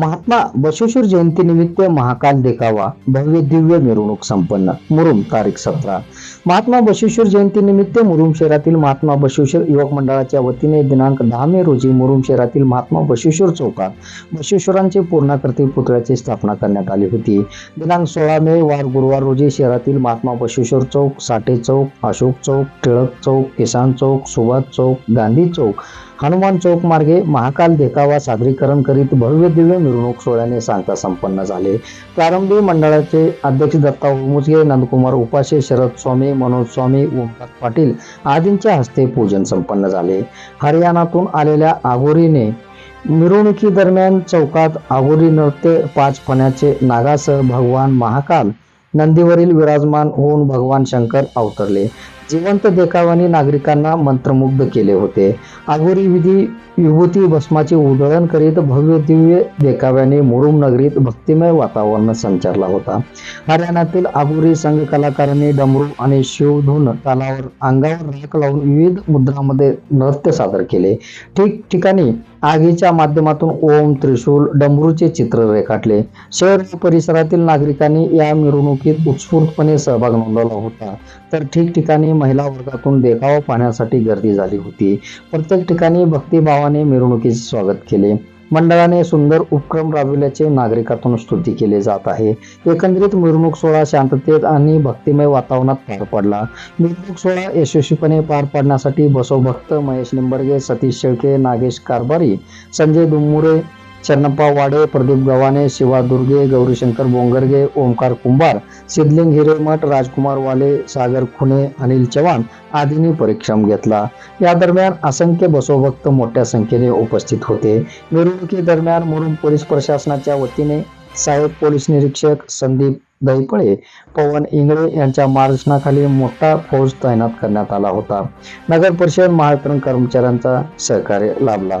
महात्मा बसवेश्वर जयंतीनिमित्त महाकाल देखावा. भव्य दिव्य मिरवणूक संपन्न. मुरुम तारीख सतरा. महात्मा बसवेश्वर जयंतीनिमित्त मुरुम शहरातील महात्मा बसवेश्वर युवक मंडळाच्या वतीने दिनांक दहा मे रोजी मुरुम शहरातील महात्मा बसवेश्वर चौकात बसवेश्वरांचे पूर्णाकृती पुतळ्याची स्थापना करण्यात आली होती. दिनांक सोळा मे वार गुरुवार रोजी शहरातील महात्मा बसवेश्वर चौक साठे चौक अशोक चौक टिळक चौक किसान चौक सुभाष चौक गांधी चौक हनुमान चौक मार्गे महाकाल देखावा सादरीकरण करीत भव्य दिव्य मिरवणूक सोहळ्याने सांगता संपन्न झाले. प्रारंभी मंडळाचे अध्यक्ष दत्ता उमुजगे नंदकुमार उपाशे शरद स्वामी मनोज स्वामी ओमकार पाटील आदींच्या हस्ते पूजन संपन्न झाले. हरियाणातून आलेल्या आगोरीने मिरवणुकीदरम्यान चौकात आगोरी नृत्य पाच फण्याचे नागासह भगवान महाकाल नंदीवरील विराजमान होऊन भगवान शंकर अवतरले. जिवंत देखावाने नागरिकांना मंत्रमुग्ध केले होते. आगोरी विधी विभूती भस्माचे उधळण करीत भव्य दिव्य देखाव्याने मुरुम नगरीत भक्तिमय वातावरण संचारला होता. हरियाणातील आगोरी संघ कलाकारांनी डमरू आणि शिवधून तालावर अंगावर राख लावून विविध मुद्रामध्ये नृत्य सादर केले. ठिकठिकाणी आगीच्या माध्यमातून ओम त्रिशूल डमरूचे चित्र रेखाटले शहर परिसरातील नागरिकांनी या मिरवणुकीत उत्स्फूर्तपणे सहभाग नोंदवला होता. तर ठिकठिकाणी महिला वर्गातून देखावा पाहण्यासाठी गर्दी झाली होती. प्रत्येक ठिकाणी भक्तिभावाने मिरवणुकीचे स्वागत केले. मंडळाने सुंदर उपक्रम राबविल्याचे नागरिकातून स्तुती केले जात आहे. एकंदरीत मिरवणूक सोहळा शांततेत आणि भक्तिमय वातावरणात पार पडला. मिरवणूक सोहळा यशस्वीपणे पार पाडण्यासाठी बसवभक्त महेश निंबर्गे सतीश शेळके नागेश कारभारी संजय दुमुरे चन्नप्पा वाडे प्रदीप गव्हाणे शिवा दुर्गे गौरीशंकर बोंगरगे ओमकार कुंभार सिद्धलिंग हिरेमठ राजकुमार वाले सागर खुने अनिल चव्हाण आदींनी परिश्रम घेतला. या दरम्यान असंख्य बसोभक्त मोठ्या संख्येने उपस्थित होते. मिरवणुकीदरम्यान मुरुम पोलीस प्रशासनाच्या वतीने सहाय्यक पोलीस निरीक्षक संदीप दहीपळे पवन इंगळे यांच्या मार्गदर्शनाखाली मोठा फौज तैनात करण्यात आला होता. नगर परिषद महावितरण कर्मचाऱ्यांचा सहकार्य लाभला.